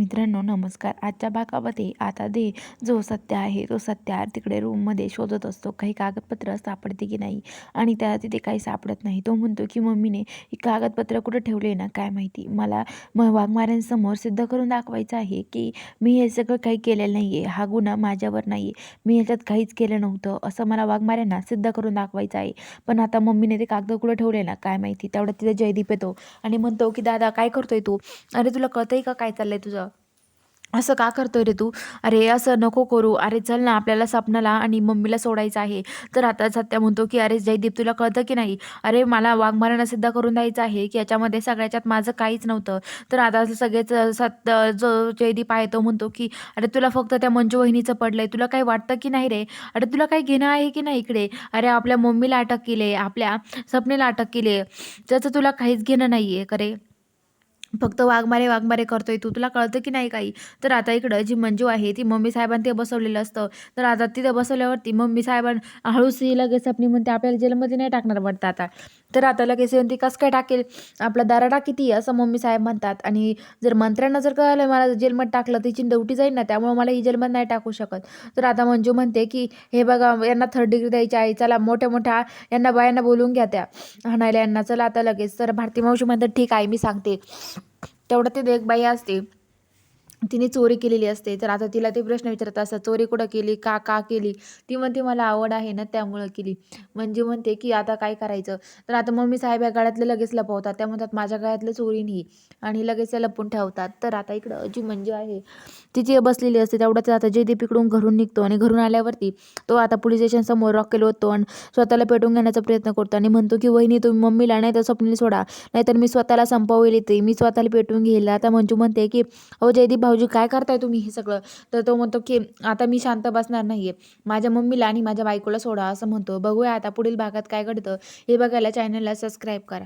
मित्रांनो नमस्कार. आजच्या भागामध्ये आता दे जो सत्य आहे तो सत्य तिकडे रूममध्ये शोधत असतो. काही कागदपत्र सापडते की नाही आणि त्याला तिथे काही सापडत नाही. तो म्हणतो की मम्मीने ही कागदपत्र कुठं ठेवले ना काय माहिती? मला म वाघमाऱ्यांसमोर सिद्ध करून दाखवायचं आहे की मी हे सगळं काही केलेलं नाही आहे हा गुन्हा माझ्यावर नाही आहे मी ह्याच्यात काहीच केलं नव्हतं. असं मला वाघमाऱ्यांना सिद्ध करून दाखवायचं आहे. पण आता मम्मीने ते कागद कुठं ठेवले ना काय माहिती? तेवढ्यात तिथे जयदीप येतो आणि म्हणतो की दादा काय करतोय तू? अरे तुला कळतंय का काय चाललंय तुझं? असं का करतोय रे तू? अरे असं नको करू. अरे चल ना आपल्याला सपनाला आणि मम्मीला सोडायचं आहे. तर आता सत्या म्हणतो की अरे जयदीप तुला कळतं की नाही? अरे मला वाघमारांना सिद्ध करून द्यायचं आहे की याच्यामध्ये सगळ्याच्यात माझं काहीच नव्हतं. तर आता सगळेच सत्य जो जयदीप आहे तो म्हणतो की अरे तुला फक्त त्या मंजू वहिनीचं पडलंय. तुला काही वाटतं की नाही रे? अरे तुला काही घेणं आहे की नाही इकडे? अरे आपल्या मम्मीला अटक केली आहे आपल्या सपनेला अटक केली आहे त्याचं तुला काहीच घेणं नाही आहे करे. फक्त वाघमारे वाघमारे करतोय तू. तुला कळतं की नाही काही? तर आता इकडं जी मंजू आहे ती मम्मी साहेबांनी ते बसवलेलं असतं. तर आता तिथं बसवल्यावरती मम्मी साहेबां हळूच लगेच आपली म्हणते आपल्याला जेलमध्ये नाही टाकणार वाटतं आता. तर आता लगेच येऊन ती कसं काय टाकेल? आपला दराडा किती आहे? असं मम्मी साहेब म्हणतात. आणि जर मंत्र्यांना जर कळलं मला जेलमध्ये टाकलं तिची उठी जाईल ना त्यामुळे मला ही जेलमध्ये नाही टाकू शकत. तर आता मंजू म्हणते की हे बघा यांना थर्ड डिग्री द्यायची आहे. चला मोठ्या मोठ्या यांना बायांना बोलून घ्या त्या. हाणायला यांना चला आता लगेच. तर भारती मावशी म्हणतात ठीक आहे मी सांगते. तेवढं ते देखबाई असते. तिने चोरी केलेली असते. तर आता तिला ते प्रश्न विचारत असतात चोरी कुठं केली? का का केली? ती म्हणते मला आवड आहे ना त्यामुळं केली. म्हणजे म्हणते की आता काय करायचं? तर आता मम्मी साहेब या गळ्यातलं लगेच लपवतात. त्या म्हणतात माझ्या गळ्यातलं चोरी नाही. आणि लगेच त्या लपून ठेवतात. तर आता इकडं जी म्हणजे आहे ती जी बसलेली असते तेवढ्याच आता जयदीप इकडून घरून निघतो आणि घरून आल्यावरती तो आता पोलीस स्टेशनसमोर रॉकेल होतो आणि स्वतःला पेटून घेण्याचा प्रयत्न करतो आणि म्हणतो की वहिनी तुम्ही मम्मीला नाही तर स्वप्नील सोडा. नाहीतर मी स्वतःला संपवेल येते मी स्वतःला पेटून घेईल. आता मंजू म्हणते की अहो जयदीप भाऊजी काय करताय तुम्ही हे सगळं? तर तो म्हणतो की आता मी शांत बसणार नाही आहे माझ्या मम्मीला आणि माझ्या बायकोला सोडा असं म्हणतो. बघूया आता पुढील भागात काय घडतं. हे बघायला चॅनलला सबस्क्राईब करा.